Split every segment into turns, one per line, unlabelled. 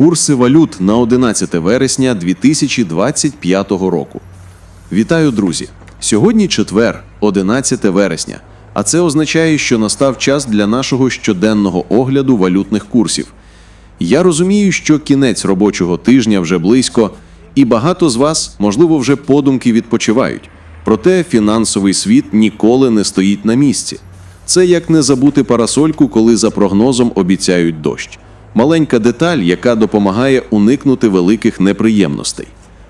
Курси валют на 11 вересня 2025 року. Вітаю, друзі! Сьогодні четвер, 11 вересня. А це означає, що настав час для нашого щоденного огляду валютних курсів. Я розумію, що кінець робочого тижня вже близько, і багато з вас, можливо, вже подумки відпочивають. Проте фінансовий світ ніколи не стоїть на місці. Це як не забути парасольку, коли за прогнозом обіцяють дощ. Маленька деталь, яка допомагає уникнути великих неприємностей.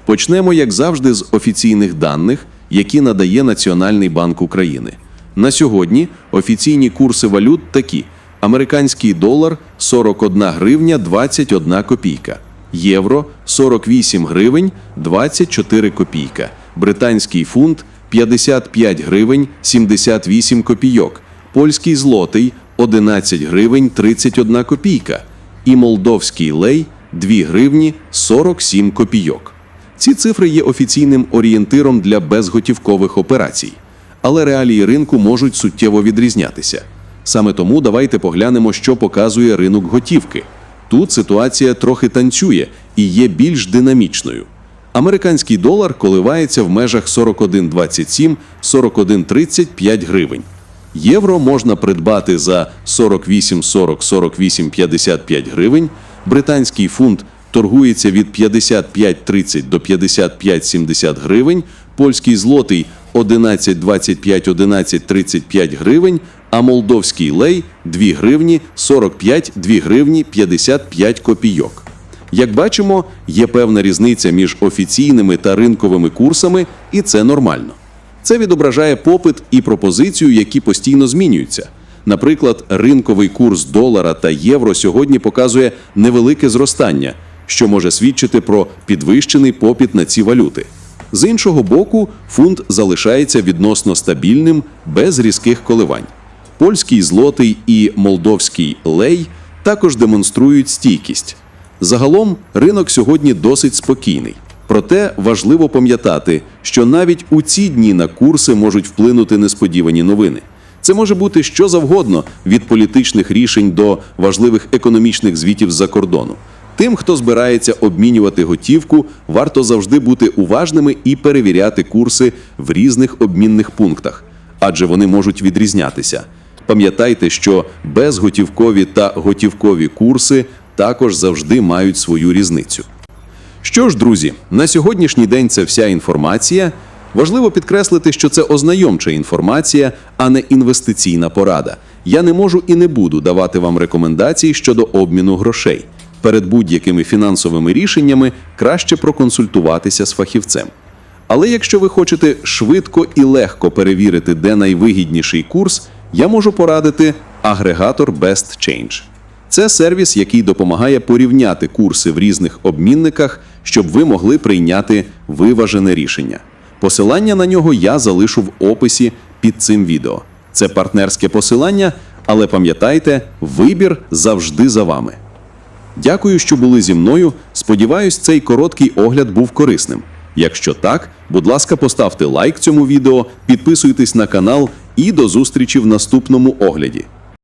Почнемо, як завжди, з офіційних даних, які надає Національний банк України. На сьогодні офіційні курси валют такі: американський долар 41 гривня 21 копійка, євро 48 гривень 24 копійка, британський фунт 55 гривень 78 копійок, польський злотий 11 гривень 31 копійка і молдовський лей 2 гривні 47 копійок. Ці цифри є офіційним орієнтиром для безготівкових операцій, але реалії ринку можуть суттєво відрізнятися. Саме тому давайте поглянемо, що показує ринок готівки. Тут ситуація трохи танцює і є більш динамічною. Американський долар коливається в межах 41,27 41,35 гривень. Євро можна придбати за 48,40-48,55 гривень. Британський фунт торгується від 55,30 до 55,70 гривень. Польський злотий 11,25 11,35 гривень, а молдовський лей 2 гривні 45 2 гривні 55 копійок. Як бачимо, є певна різниця між офіційними та ринковими курсами, і це нормально. Це відображає попит і пропозицію, які постійно змінюються. Наприклад, ринковий курс долара та євро сьогодні показує невелике зростання, що може свідчити про підвищений попит на ці валюти. З іншого боку, фунт залишається відносно стабільним без різких коливань. Польський злотий і молдовський лей також демонструють стійкість. Загалом ринок сьогодні досить спокійний. Проте важливо пам'ятати, що навіть у ці дні на курси можуть вплинути несподівані новини. Це може бути що завгодно від політичних рішень до важливих економічних звітів з-за кордону. Тим, хто збирається обмінювати готівку, варто завжди бути уважними і перевіряти курси в різних обмінних пунктах, адже вони можуть відрізнятися. Пам'ятайте, що безготівкові та готівкові курси також завжди мають свою різницю. Що ж, друзі, на сьогоднішній день це вся інформація. Важливо підкреслити, що це ознайомча інформація, а не інвестиційна порада. Я не можу і не буду давати вам рекомендацій щодо обміну грошей. Перед будь-якими фінансовими рішеннями краще проконсультуватися з фахівцем. Але якщо ви хочете швидко і легко перевірити, де найвигідніший курс, я можу порадити агрегатор Best Change. Це сервіс, який допомагає порівняти курси в різних обмінниках, щоб ви могли прийняти виважене рішення. Посилання на нього я залишу в описі під цим відео. Це партнерське посилання, але пам'ятайте, вибір завжди за вами. Дякую, що були зі мною. Сподіваюсь, цей короткий огляд був корисним. Якщо так, будь ласка, поставте лайк цьому відео, підписуйтесь на канал і до зустрічі в наступному огляді.